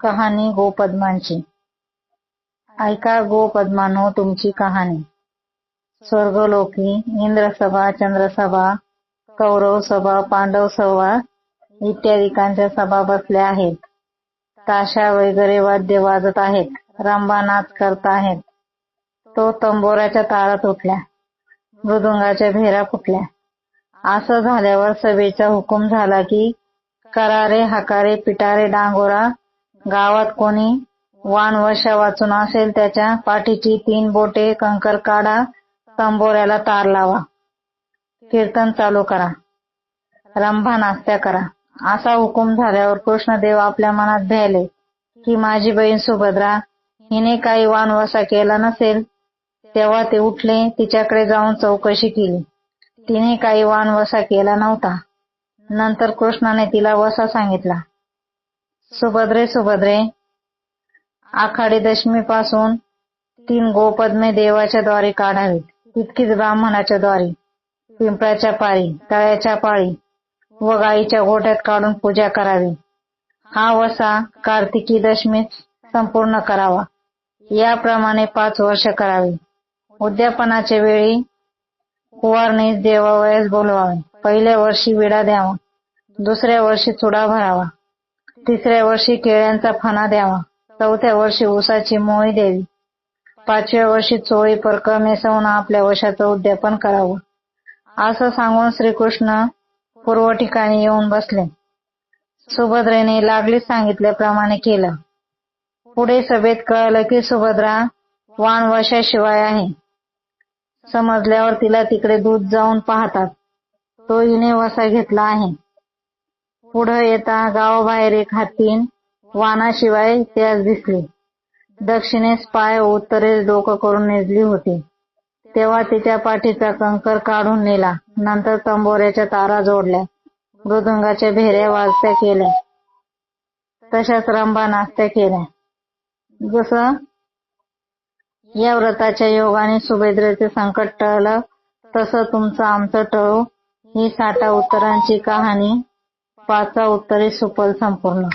कहाणी गोपद्मांची. ऐका गोपद्मानो तुमची कहाणी. स्वर्गलोकी इंद्रसभा चंद्रसभा कौरव सभा पांडव सभा इत्यादिकांच्या सभा बसल्या आहेत. ताशा वगैरे वाद्य वाजत आहेत. रंबानाथ करत आहेत. तो तंबोराच्या तारात उठल्या. मृदुंगाच्या भेरा फुटल्या. असं झाल्यावर सभेचा हुकूम झाला की करारे हकारे पिटारे डांगोरा गावात कोणी वान वशा वाचून असेल त्याच्या पाठीची तीन बोटे कंकर काढा तंबोऱ्याला तार लावा. कीर्तन चालू करा. रंभा नास्त्या करा. असा हुकूम झाल्यावर कृष्णदेव आपल्या मनात भ्याले की माझी बहीण सुभद्रा हिने काही वानवसा केला नसेल तेव्हा ते उठले तिच्याकडे जाऊन चौकशी केली. तिने काही वानवसा केला नव्हता. नंतर कृष्णाने तिला वसा सांगितला. सुभद्रे सुभद्रे. आखाडी दशमी पासून तीन गोपद्मे देवाच्या द्वारे काढावीत. तितकीच ब्राह्मणाच्या द्वारे. पिंपळाच्या पाळी तळ्याच्या पाळी व गाईच्या गोठ्यात काढून पूजा करावी. हा वसा कार्तिकी दशमीत संपूर्ण करावा. याप्रमाणे पाच वर्ष करावी. उद्यापनाच्या वेळी कुवारणीस देवावयास बोलवावे. पहिल्या वर्षी विडा द्यावा. दुसऱ्या वर्षी चुडा भरावा. तिसऱ्या वर्षी केळ्यांचा फणा द्यावा. चौथ्या वर्षी ऊसाची मोळी द्यावी. पाचव्या वर्षी चोळी पर्क मेसवून आपल्या वशाचं उद्यापन करावं. असं सांगून श्रीकृष्ण पूर्व ठिकाणी येऊन बसले. सुभद्रेने लागलीच सांगितल्याप्रमाणे केलं. पुढे सभेत कळलं की सुभद्रा वाणवशाशिवाय आहे. समजल्यावर तिला तिकडे दूध जाऊन पाहतात. तो हिने वसा घेतला आहे. पुढं येता गावाबाहेर एक हातीन वानाशिवाय त्यास दिसली. दक्षिणेस पाय उत्तरेस डोकं करून नेजली होती. तेव्हा तिच्या पाठीचा कंकर काढून नेला. नंतर तंबोऱ्याच्या तारा जोडल्या. मृदुंगाच्या भेऱ्या वाजत्या केल्या. तशाच रंबा नास्त्या केल्या. जसं या व्रताच्या योगाने सुभेद्रेचे संकट टळलं तसं तुमचं आमचं टळू. ही साठा उत्तरांची कहाणी पाचा उत्तरे सुफल संपूर्ण